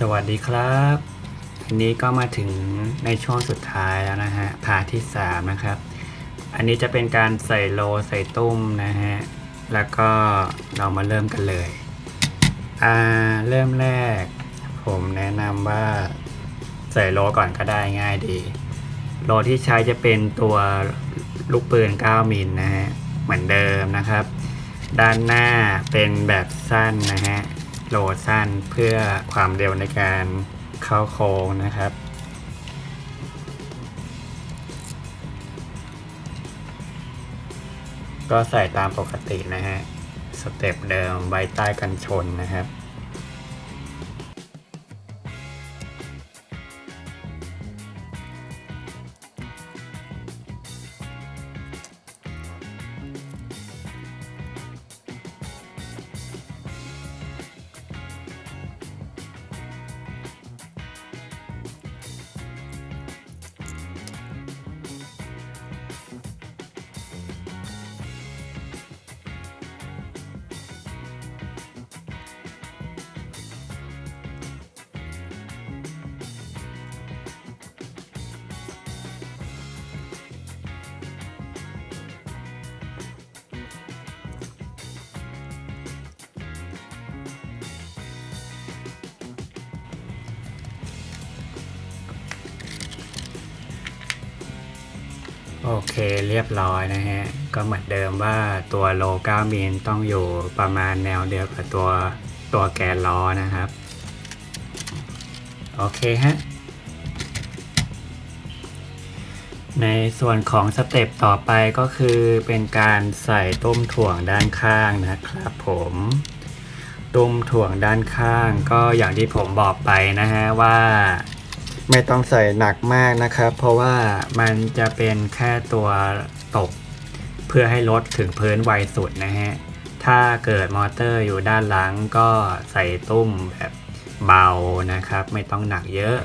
สวัสดีครับอันนี้ก็มาถึงในช่วงสุดท้ายแล้วนะฮะพาทที่ 3 นะครับ อันนี้จะเป็นการใส่โลใส่ตุ้มนะฮะ แล้วก็เรามาเริ่มกันเลย อ่าเริ่มแรก ผมแนะนำว่าใส่โลก่อนก็ได้ง่ายดี โลที่ใช้จะเป็นตัวลูกปืน 9 มิลนะฮะ เหมือนเดิมนะครับ ด้านหน้าเป็นแบบสั้นนะฮะ โหลดสั้นเพื่อความเร็วในการเข้าโค้งนะครับ ก็ใส่ตามปกตินะฮะ สเต็ปเดิมไว้ใต้กันชนนะครับ โอเคเรียบร้อยนะฮะ ก็เหมือนเดิมว่าตัวโล9มิลต้องอยู่ประมาณแนวเดียวกับตัวตัวแกนล้อนะครับ โอเคฮะ ในส่วนของสเต็ปต่อไปก็คือเป็นการใส่ตุ้มถ่วงด้านข้างนะครับผมตุ้มถ่วงด้านข้างก็อย่างที่ผมบอกไปนะฮะว่า ไม่ต้องใส่หนักมากนะครับ เพราะว่ามันจะเป็นแค่ตัวตก เพื่อให้รถถึงพื้นไวสุดนะฮะ ถ้าเกิดมอเตอร์อยู่ด้านหลังก็ใส่ตุ้มแบบเบานะครับ ไม่ต้องหนักเยอะ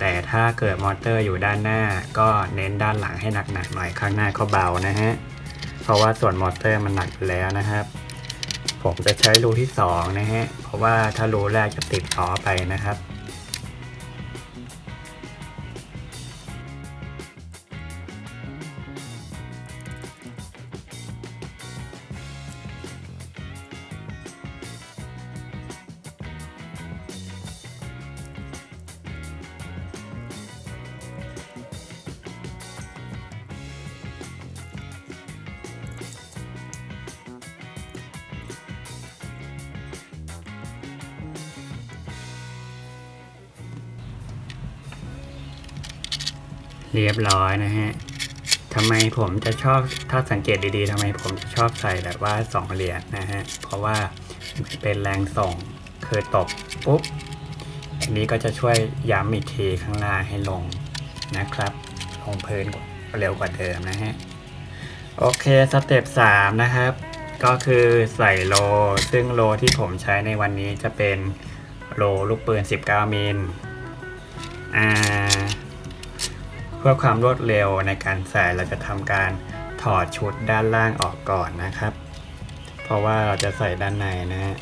แต่ถ้าเกิดมอเตอร์อยู่ด้านหน้า ก็เน้นด้านหลังให้หนักๆหน่อยข้างหน้าก็เบานะฮะ เพราะว่าส่วนมอเตอร์มันหนักอยู่แล้วนะครับ ผมจะใช้รูที่สองนะฮะ เพราะว่าถ้ารูแรกจะติดล้อไปนะครับ เรียบร้อยนะฮะทำไมผมจะชอบถ้าสังเกตดีๆทำไมผมจะชอบใส่แบบว่าสองเหรียญนะฮะเพราะว่าเป็นแรงส่งคือตบปุ๊บอันนี้ก็จะช่วยย้ำอีกทีข้างล่างให้ลงนะครับ ลงพื้นเร็วกว่าเดิมนะฮะโอเคสเต็ป3นะครับ ก็คือใส่โล ซึ่งโลที่ผมใช้ในวันนี้จะเป็นโลลูกปืน 19 มิลอ่า พื่อความรวดเร็วในการใส่เราจะทำการถอดชุดด้านล่างออกก่อนนะครับ เพราะว่าเราจะใส่ด้านในนะฮะ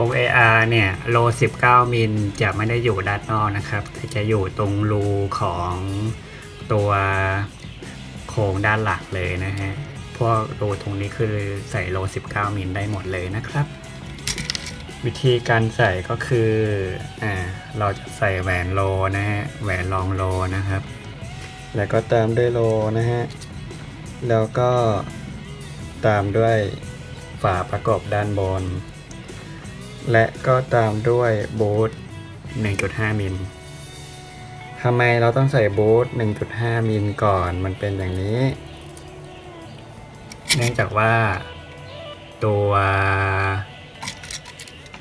โค้ง AR เนี่ยโล 19 มิลจะไม่ได้อยู่ด้านนอกนะครับแต่จะอยู่ตรงรูของตัวโค้งด้านหลักเลยนะฮะ พวกรูตรงนี้คือใส่โล 19 มิลได้หมดเลยนะครับ วิธีการใส่ก็คืออ่าเราจะใส่แหวนโลนะฮะ แหวนรองโลนะครับ แล้วก็ตามด้วยโลนะฮะ แล้วก็ตามด้วยฝาประกอบด้านบน และก็ตามด้วยโบูท1.5มิลทำไมเราต้องใส่โบูท1.5มิลก่อน มันเป็นอย่างนี้ เนื่องจากว่าตัว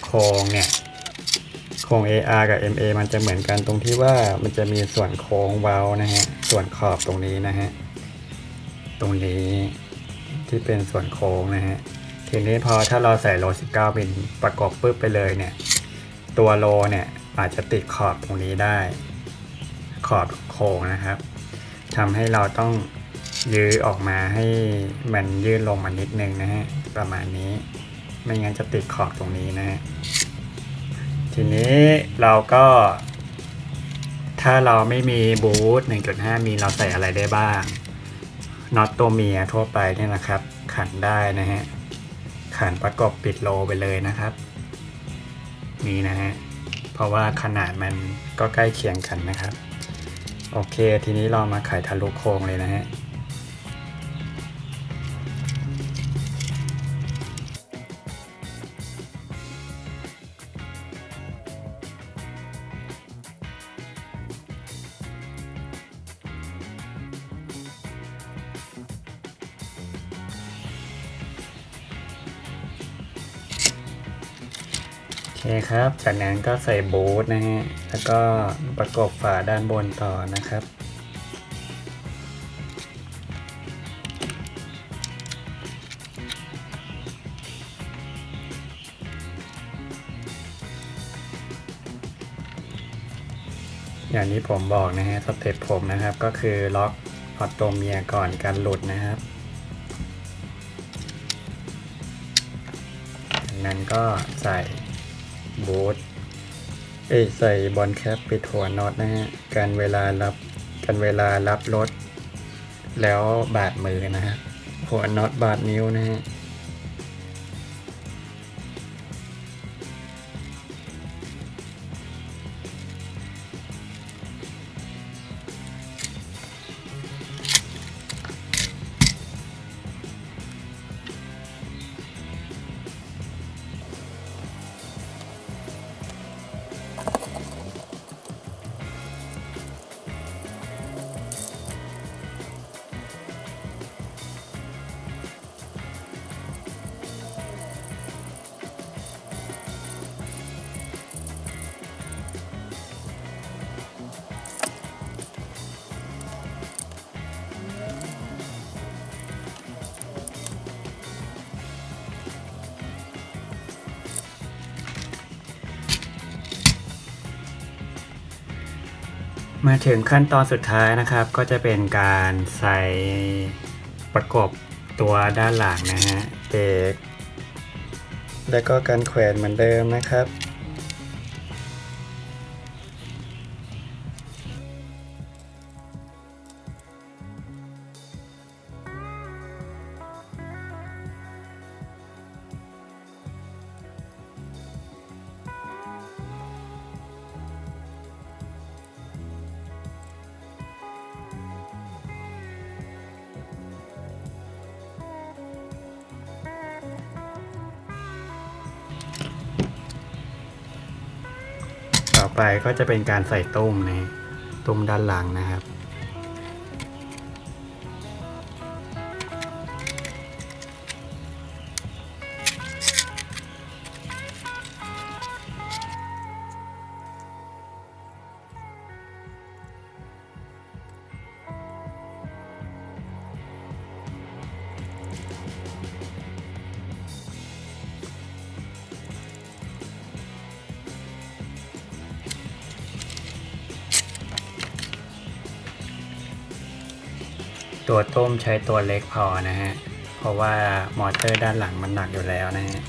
โครงเนี่ยโคโครง AR กับ MA มันจะเหมือนกันตรงที่ว่ามันจะมีส่วนโค้งเว้านะฮะ ส่วนขอบตรงนี้นะฮะ ตรงนี้ที่เป็นส่วนโค้งนะฮะ ทีนี้พอถ้าเราใส่โล 19มิลประกอบปึ๊บไปเลยเนี่ย ตัวโลเนี่ยอาจจะติดขอบตรงนี้ได้ ขอบโค้งนะครับทำให้เราต้องยื้อออกมาให้มันยื่นลงมานิดนึงนะฮะประมาณนี้ไม่งั้นจะติดขอบตรงนี้นะฮะทีนี้เราก็ ถ้าเราไม่มีบูท1.5 มีเราใส่อะไรได้บ้างน็อตตัวเมียทั่วไปเนี่ยนะครับ ขันได้นะฮะ ขันประกบปิดโลไปเลยนะครับ นี่นะฮะเพราะว่าขนาดมันก็ใกล้เคียงกันนะครับ โอเค ทีนี้เรามาไขทะลุโครงเลยนะฮะ คครับ จากนั้นก็ใส่บูทนะฮะ แล้วก็ประกบฝาด้านบนต่อนะครับ อย่างที่ผมบอกนะฮะสเต็ปผมนะครับ ก็คือล็อกออโตเมียก่อนการหลุดนะครับจากนั้นก็ใส่ บูทเอ้ใส่บอลแคปไปิดหัวน็อตนะฮะการเวลารับการเวลารับรถ แล้วบาดมือนะฮะหัวน็อตบาดนิ้วนะฮะ มาถึงขั้นตอนสุดท้ายนะครับ ก็จะเป็นการใส่ประกบตัวด้านหลังนะฮะเบรกแล้วก็การแขวนเหมือนเดิมนะครับ ไปก็จะเป็นการใส่ตุ้มนะตุ้มด้านหลังนะครับ ตัวต้มใช้ตัวเล็กพอนะฮะ เพราะว่ามอเตอร์ด้านหลังมันหนักอยู่แล้วนะฮะ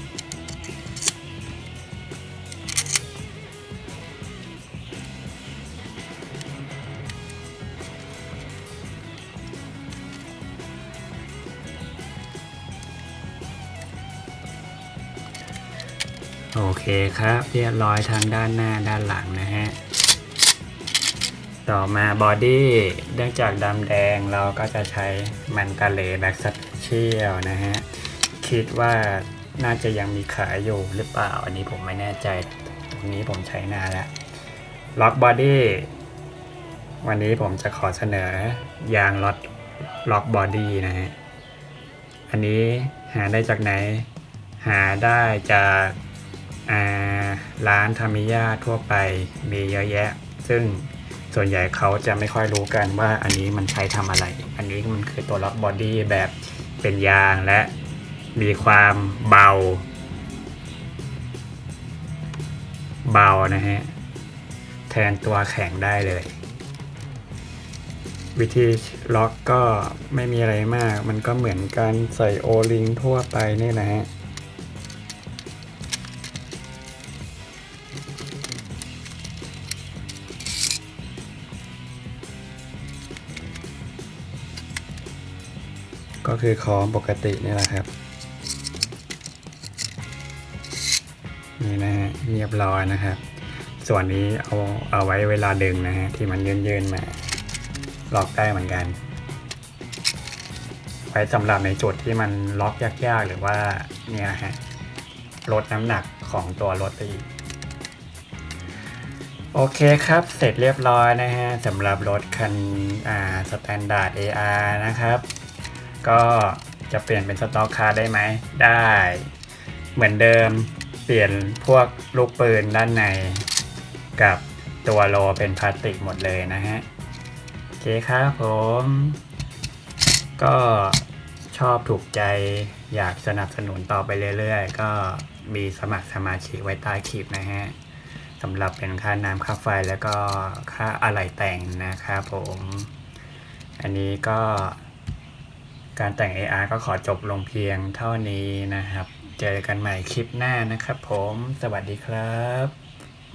โอเคครับ เรียบร้อยทางด้านหน้าด้านหลังนะฮะ ต่อมาบอดี้เนื่องจากดำแดงเราก็จะใช้มันกาเลแบ็กสเชียลนะฮะ คิดว่าน่าจะยังมีขายอยู่หรือเปล่า อันนี้ผมไม่แน่ใจตรงนี้ผมใช้นานแล้วล็อกบอดี้วันนี้ผมจะขอเสนอยางล็อตล็อกบอดี้นะฮะ อันนี้หาได้จากไหน หาได้จาการ้านทามิยาทั่วไปมีเยอะแยะ ซึ่ง ส่วนใหญ่เขาจะไม่ค่อยรู้กันว่าอันนี้มันใช้ทำอะไร อันนี้มันคือตัวล็อกบอดี้แบบเป็นยางและมีความเบา เบานะฮะ แทนตัวแข็งได้เลย วิธีล็อกก็ไม่มีอะไรมาก มันก็เหมือนการใส่โอลิงทั่วไปนี่นะฮะ ก็คือคองปกตินี่แหละครับ นี่นะฮะเรียบร้อยนะครับ ส่วนนี้เอาเอาไว้เวลาดึงนะฮะที่มันยืนยืนๆมาล็อกได้เหมือนกัน ไว้สำหรับในจุดที่มันล็อกยากๆ หรือว่าเนี่ยฮะลดน้ำหนักของตัวรถไปอีกโอเคครับ เสร็จเรียบร้อยนะฮะสำหรับรถคันอ่าสแตนดาร์ด AR นะครับ ก็จะเปลี่ยนเป็นสต็อกคาร์ได้ไหม ได้ เหมือนเดิมเปลี่ยนพวกลูกปืนด้านใน กับตัวโลเป็นพลาสติกหมดเลยนะฮะ โอเคครับผม ก็ชอบถูกใจอยากสนับสนุนต่อไปเรื่อยๆ ก็มีสมัครสมาชิกไว้ใต้คลิปนะฮะสำหรับเป็นค่าน้ำค่าไฟแล้วก็ค่าอะไหล่แต่งนะครับผม อันนี้ก็ การแต่ง AR ก็ขอจบลงเพียงเท่านี้นะครับ เจอกันใหม่คลิปหน้านะครับผม สวัสดีครับ